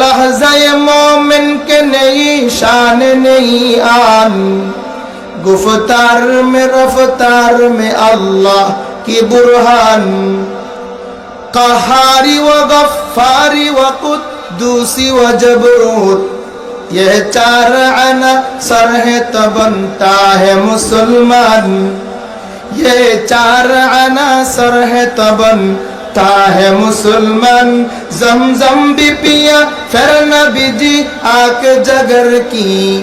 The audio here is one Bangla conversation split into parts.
লহজায় মোমেন কে নেই শান নেই আন গুফতার মে রফতার মে আল্লাহ কি বুরহান قهاري وغفاري وقدوسي وجبروت یہ چار عناصر ہے تو بنتا ہے مسلمان یہ چار عناصر ہے تو بنتا تا ہے مسلمان زم زم بھی پیا आक نبی की آگ جگر کی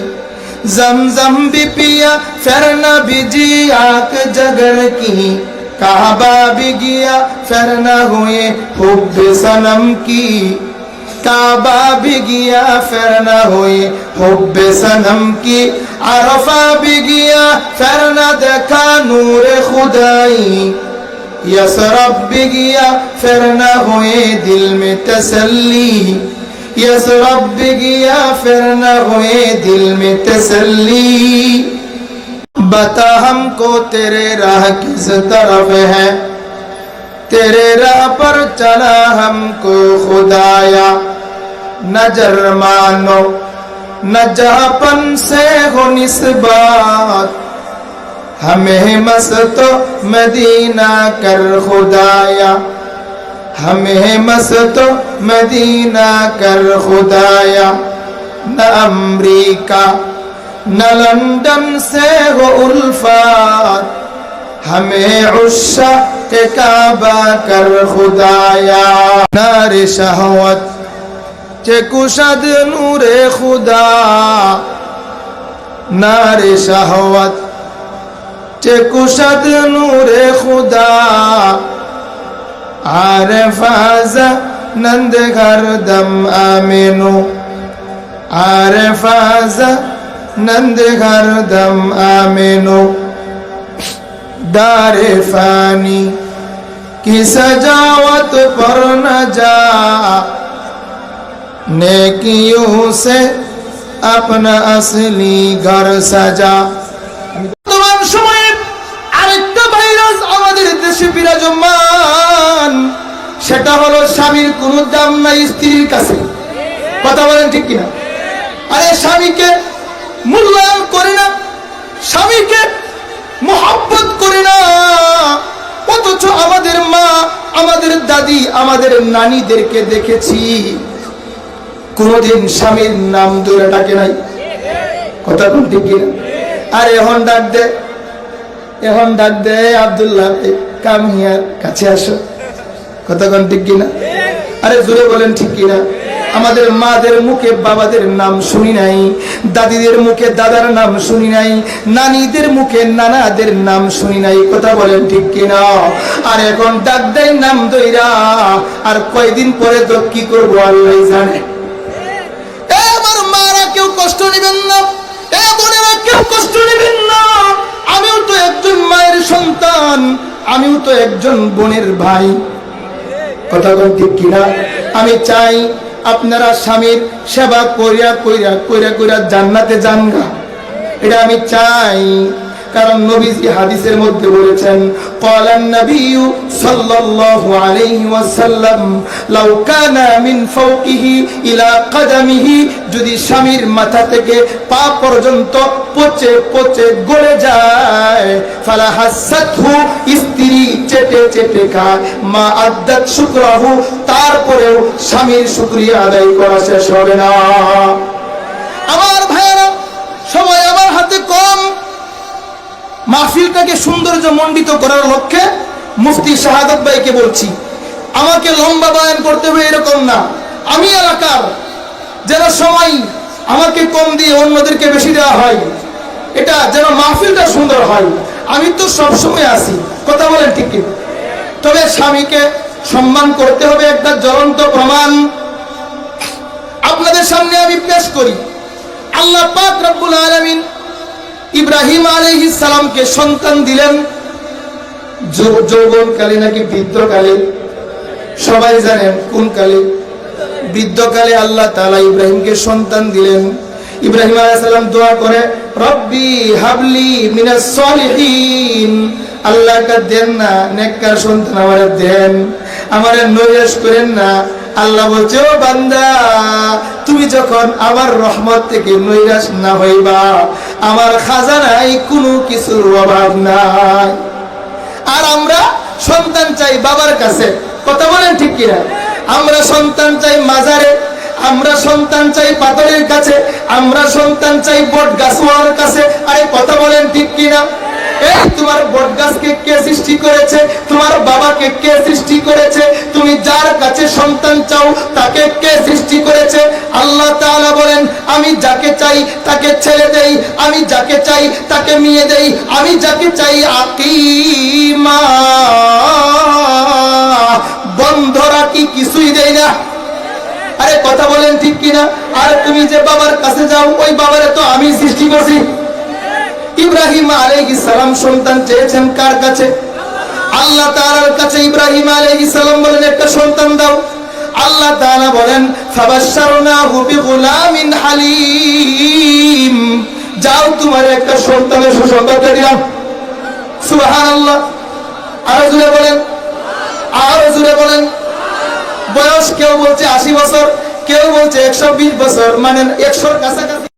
زم زم بھی پیا پھر نبی جی آگ جگر کی کعبہ بھی گیا پھر نہ ہوئے حب سنم کی কাবা বিগিয়া ফেরনা হয়ে হব্বে সনম কি আরফা বিগিয়া ফেরনা দেখা নূরে খুদাই یس رب گیا، پھر نہ ہوئے دل میں تسلی۔ یس رب گیا، پھر نہ ہوئے دل میں تسلی۔ بتا ہم کو تیرے راہ کس طرف ہے؟ تیرے راہ پر چلا ہم کو خدایا۔ نہ جرمانو نہ جہاں پن سے ہو نسبات ہمیں مست مدینہ کر خدایا ہمیں مست مدینہ کر خدایا نہ امریکہ نہ لندن سے ہو الفات ہمیں عشا کے کعبہ کر خدایا نار شہوت چے کشد نور خدا نار شہوت چه کشد نور خدا عارف آزا نند گردم آمینو عارف آزا نند گردم آمینو دار فانی کی سجاوت پر نہ جا نیکیوں سے اپنا اصلی گھر سجا দেশে বিরাজমান, সেটা হলো স্বামীর কোনো দাম নাই স্ত্রীর কাছে। কথা বলেন ঠিক কিনা? আরে স্বামীকে মূল্যায়ন করে না, স্বামীকে মোহাব্বত করে না, অথচ আমাদের মা, আমাদের দাদি, আমাদের নানীদেরকে দেখেছি। কোনদিন স্বামীর নাম ধরে ডাকে নাই। কথা কোন ঠিক কিনা? আর এখন ডাক দে, এখন ডাক দে আবদুল্লাহ কাম হিয়ার, কাছে আসো। কোন ঠিক কিনা? আরে জোরে বলেন ঠিক কিনা? আমাদের মাদের মুখে বাবাদের নাম শুনি নাই, দাদিদের মুখে দাদার নাম শুনি নাই, নানিদের মুখে নানাদের নাম শুনি নাই, কথা বলেন ঠিক কিনা? আর এখন ডাক দেয় নাম দইরা আর কয়দিন পরে তো কি করব আল্লাহ জানে। আমার মারা কেউ কষ্ট নেবেন না কেউ কষ্ট নেবেন না, আমিও তো একজন মায়ের সন্তান আমিও তো একজন বোনের ভাই। কথা বলতে কিনা? আমি চাই আপনারা স্বামীর সেবা কইরা কইরা কইরা কইরা জান্নাতে যান এটা আমি চাই। কারণ নবীজি হাদিসের মধ্যে বলেছেন ক্বালান নাবিয়্যু সাল্লাল্লাহু আলাইহি ওয়াসাল্লাম, লাউ কানা মিন ফাওকিহি ইলা কাদামিহি যদি স্বামীর মাথা থেকে পা পর্যন্ত পচে পচে গলে যায়, ফালা হাসাতহু স্ত্রী চেটে চেটে খায়, মা আদ্দাত শুকরাহু তারপরেও স্বামীর শুকরিয়া আদায় করা শেষ হবে না। আমার ভাইয়েরা মাহফিলটাকে সৌন্দর্য মণ্ডিত করার লক্ষ্যে মুফতি শাহাদত ভাইকে বলছি, আমাকে লম্বা বয়ান করতে হবে এরকম না। আমি এলাকার যেন সময় আমাকে কম দিয়ে অন্যদেরকে বেশি দেওয়া হয়, এটা যেন মাহফিলটা সুন্দর হয়। আমি তো সবসময় আসি কথা বলেন ঠিক তবে স্বামীকে সম্মান করতে হবে, একটা জ্বলন্ত প্রমাণ। আপনাদের সামনে আমি পেশ করি, আল্লাহ পাক রব্বুল আলামিন ইব্রাহিম সালামকে সন্তান দিলেন। যৌবনকালে নাকি বৃদ্ধকালে সবাই জানেন কোন কালে? বৃদ্ধকালে আল্লাহ তালা ইব্রাহিমকে সন্তান দিলেন। ইব্রাহিম আলাইহিস সালাম দোয়া করে, রব্বি হাবলি মিনাস আল্লাহকে দেন না, নেককার সন্তান আমার দেন। আমারে নৈরাশ করেন না। আল্লাহ বলছে, ও বান্দা, তুমি যখন আমার রহমত থেকে নৈরাশ না হইবা, আমার খাজানায় কোনো কিছুর অভাব নাই। আর আমরা সন্তান চাই বাবার কাছে। কথা বলেন ঠিক কিনা? আমরা সন্তান চাই মাজারে, আমরা সন্তান চাই পাথরের কাছে, আমরা সন্তান চাই বট গাছওয়ার কাছে। আরে, কথা বলেন ঠিক কিনা? তোমার বট গাছকে কে সৃষ্টি করেছে? তোমার বাবাকে কে সৃষ্টি করেছে? তুমি যার কাছে সন্তান চাও, তাকে কে সৃষ্টি করেছে? আল্লাহ তাআলা বলেন, আমি যাকে চাই, তাকে ছেলে দেই। আমি যাকে চাই, তাকে মেয়ে দেই। আমি যাকে চাই, আকিমা। বন্ধ রাখি, কিছুই দেই না। আরে, কথা বলেন ঠিক কিনা? আর তুমি যে বাবার কাছে যাও, ওই বাবারে তো আমি সৃষ্টি করছি। ইব্রাহিম আলাইহিস সালাম সন্তান চেয়েছেন কার কাছে? আল্লাহ তাআলার কাছে ইব্রাহিম আলাইহিস সালাম বলেন, একটা সন্তান দাও। আল্লাহ তাআলা বলেন, ফাবাশশারনাহু বিগুলামিন হালিম। যাও তোমার একটা সন্তানের সুসংবাদ দিলাম। সুবহানাল্লাহ। আরও জুড়ে বলেন। আরও জুড়ে বলেন। বয়স কেউ বলছে আশি বছর, কেউ বলছে একশো বিশ বছর মানে একশোর কাছাকাছি।